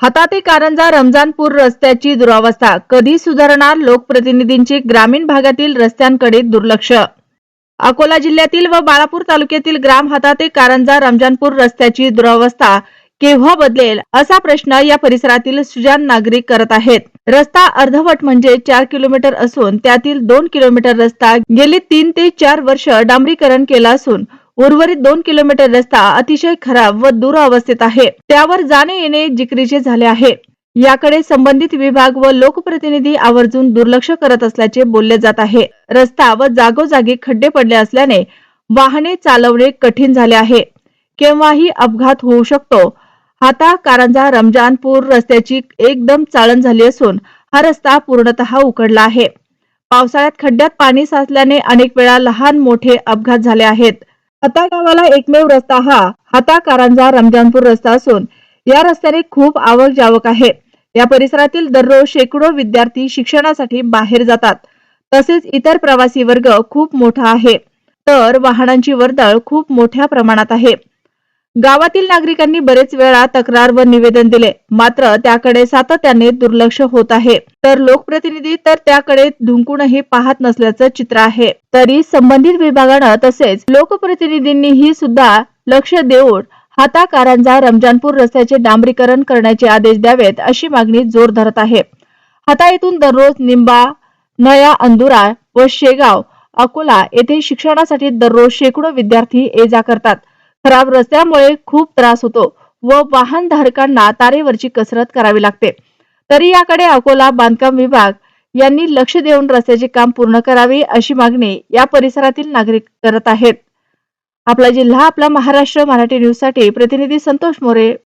हाताते कारंजा रमजानपूर रस्त्याची दुरावस्था. कधी सुधारणार लोकप्रतिनिधींची ग्रामीण भागातील रस्त्यांकडे दुर्लक्ष? अकोला जिल्ह्यातील व बाळापूर तालुक्यातील ग्राम हाताते कारंजा रमजानपूर रस्त्याची दुरावस्था केव्हा बदलेल असा प्रश्न या परिसरातील सुजान नागरिक करत आहेत. रस्ता अर्धवट म्हणजे चार किलोमीटर असून त्यातील दोन किलोमीटर रस्ता गेली तीन ते चार वर्ष डांबरीकरण केला असून उर्वरित दोन किलोमीटर रस्ता अतिशय खराब व दुरावस्थेत आहे. त्यावर जाणे येणे जिकरीचे झाले आहे. याकडे संबंधित विभाग व लोकप्रतिनिधी आवर्जून दुर्लक्ष करत असल्याचे बोलले जात आहे. रस्ता व जागोजागी खड्डे पडले असल्याने वाहने चालवणे कठीण झाले आहे. केव्हाही अपघात होऊ शकतो. हाता कारंजा रमजानपूर रस्त्याची एकदम चाळण झाली असून हा रस्ता पूर्णतः उकडला आहे. पावसाळ्यात खड्ड्यात पाणी साचल्याने अनेक वेळा लहान मोठे अपघात झाले आहेत. हाता गावाला एकमेव रस्ता हा हाता कारंजा रमजानपूर रस्ता असून या रस्त्याने खूप आवक जावक आहे. या परिसरातील दररोज शेकडो विद्यार्थी शिक्षणासाठी बाहेर जातात. तसेच इतर प्रवासी वर्ग खूप मोठा आहे. तर वाहनांची वर्दळ खूप मोठ्या प्रमाणात आहे. गावातील नागरिकांनी बरेच वेळा तक्रार व निवेदन दिले. मात्र त्याकडे सातत्याने दुर्लक्ष होत आहे. तर लोकप्रतिनिधी तर त्याकडे धुंकूनही पाहत नसल्याचं चित्र आहे. तरी संबंधित विभागानं तसेच लोकप्रतिनिधींनीही सुद्धा लक्ष देऊन हाताकारांचा रमजानपूर रस्त्याचे डांबरीकरण करण्याचे आदेश द्यावेत अशी मागणी जोर धरत आहे. हाता येथून दररोज निंबा नया अंदुरा व शेगाव अकोला येथे शिक्षणासाठी दररोज शेकडो विद्यार्थी ये जा करतात. खराब रस्त्यामुळे खूप त्रास होतो व वाहन धारकांना तारेवरची कसरत करावी लागते. तरी याकडे अकोला बांधकाम विभाग यांनी लक्ष देऊन रस्त्याचे काम पूर्ण करावे अशी मागणी या परिसरातील नागरिक करत आहेत. आपला जिल्हा आपला महाराष्ट्र मराठी न्यूजसाठी प्रतिनिधी संतोष मोरे